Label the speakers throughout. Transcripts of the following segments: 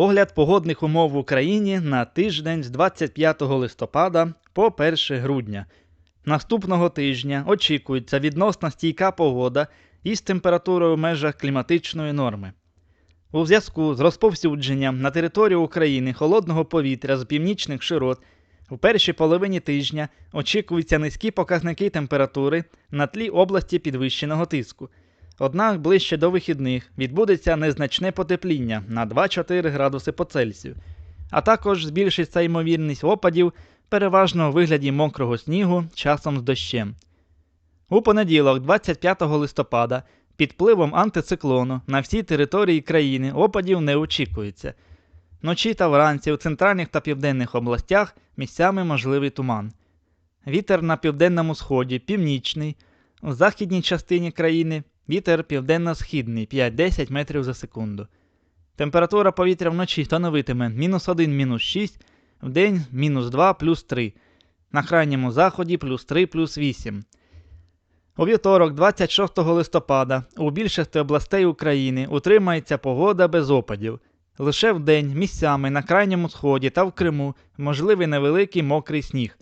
Speaker 1: Огляд погодних умов в Україні на тиждень з 25 листопада по 1 грудня. Наступного тижня очікується відносно стійка погода із температурою в межах кліматичної норми. У зв'язку з розповсюдженням на територію України холодного повітря з північних широт в першій половині тижня очікуються низькі показники температури на тлі області підвищеного тиску. Однак ближче до вихідних відбудеться незначне потепління на 2-4 градуси по Цельсію, а також збільшиться ймовірність опадів переважно у вигляді мокрого снігу часом з дощем. У понеділок, 25 листопада, під впливом антициклону на всій території країни опадів не очікується. Вночі та вранці у центральних та південних областях місцями можливий туман. Вітер на південному сході північний, у західній частині країни вітер південно-східний 5-10 метрів за секунду. Температура повітря вночі становитиме мінус 1, мінус 6, вдень мінус 2, плюс 3, на крайньому заході плюс 3, плюс 8. У вівторок, 26 листопада, у більшості областей України утримається погода без опадів. Лише вдень місцями на крайньому сході та в Криму можливий невеликий мокрий сніг.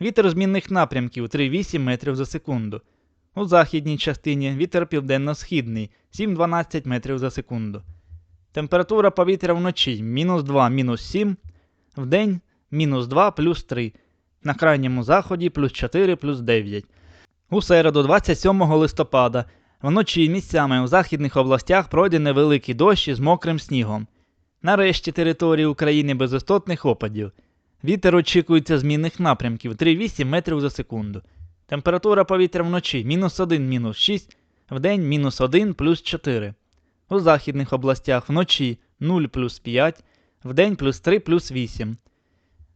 Speaker 1: Вітер змінних напрямків 3-8 метрів за секунду. У західній частині вітер південно-східний 7-12 метрів за секунду. Температура повітря вночі мінус 2, мінус 7, вдень мінус 2 плюс 3, на крайньому заході плюс 4 плюс 9. У середу, 27 листопада, вночі місцями у західних областях пройде невеликий дощ із мокрим снігом. Нарешті території України без істотних опадів. Вітер очікується змінних напрямків 3-8 метрів за секунду. Температура повітря вночі мінус 1, мінус 6, вдень мінус 1 плюс 4. У західних областях вночі 0 плюс 5, вдень плюс 3 плюс 8.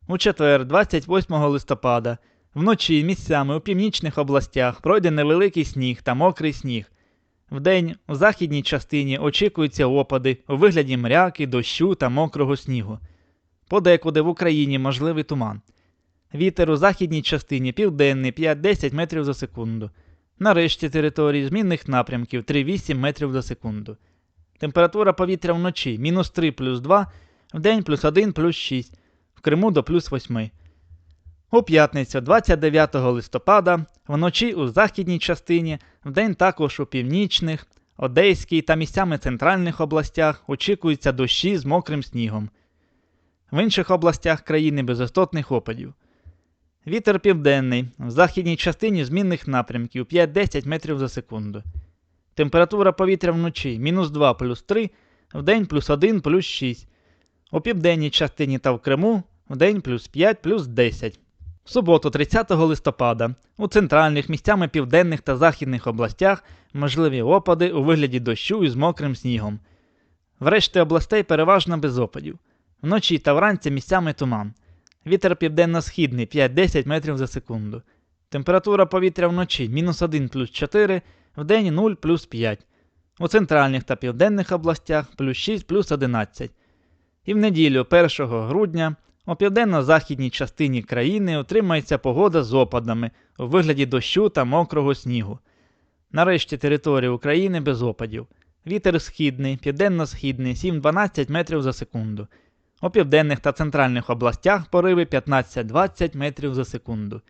Speaker 1: У четвер, 28 листопада, вночі місцями у північних областях пройде невеликий сніг та мокрий сніг. Вдень у західній частині очікуються опади у вигляді мряки, дощу та мокрого снігу. Подекуди в Україні можливий туман. Вітер у західній частині південний 5-10 метрів за секунду. На решті території змінних напрямків 3-8 метрів за секунду. Температура повітря вночі мінус 3 плюс 2, вдень плюс 1 плюс 6, в Криму до плюс 8. У п'ятницю 29 листопада вночі у західній частині, вдень також у північних, Одеській та місцями центральних областях очікуються дощі з мокрим снігом. В інших областях країни без істотних опадів. Вітер південний, в західній частині змінних напрямків 5-10 метрів за секунду. Температура повітря вночі мінус 2 плюс 3, вдень плюс 1 плюс 6. У південній частині та в Криму вдень плюс 5 плюс 10. В суботу, 30 листопада, у центральних місцями південних та західних областях можливі опади у вигляді дощу із мокрим снігом. В решті областей переважно без опадів. Вночі та вранці місцями туман. Вітер південно-східний 5-10 метрів за секунду. Температура повітря вночі мінус 1 плюс 4, вдень 0 плюс 5. У центральних та південних областях плюс 6 плюс 11. І в неділю 1 грудня у південно-західній частині країни утримається погода з опадами у вигляді дощу та мокрого снігу. Нарешті території України без опадів. Вітер східний, південно-східний 7-12 метрів за секунду. У південних та центральних областях пориви 15-20 метрів за секунду.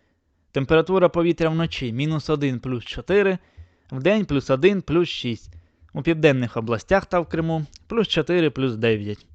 Speaker 1: Температура повітря вночі мінус 1 плюс 4, вдень плюс 1 плюс 6. У південних областях та в Криму плюс 4 плюс 9.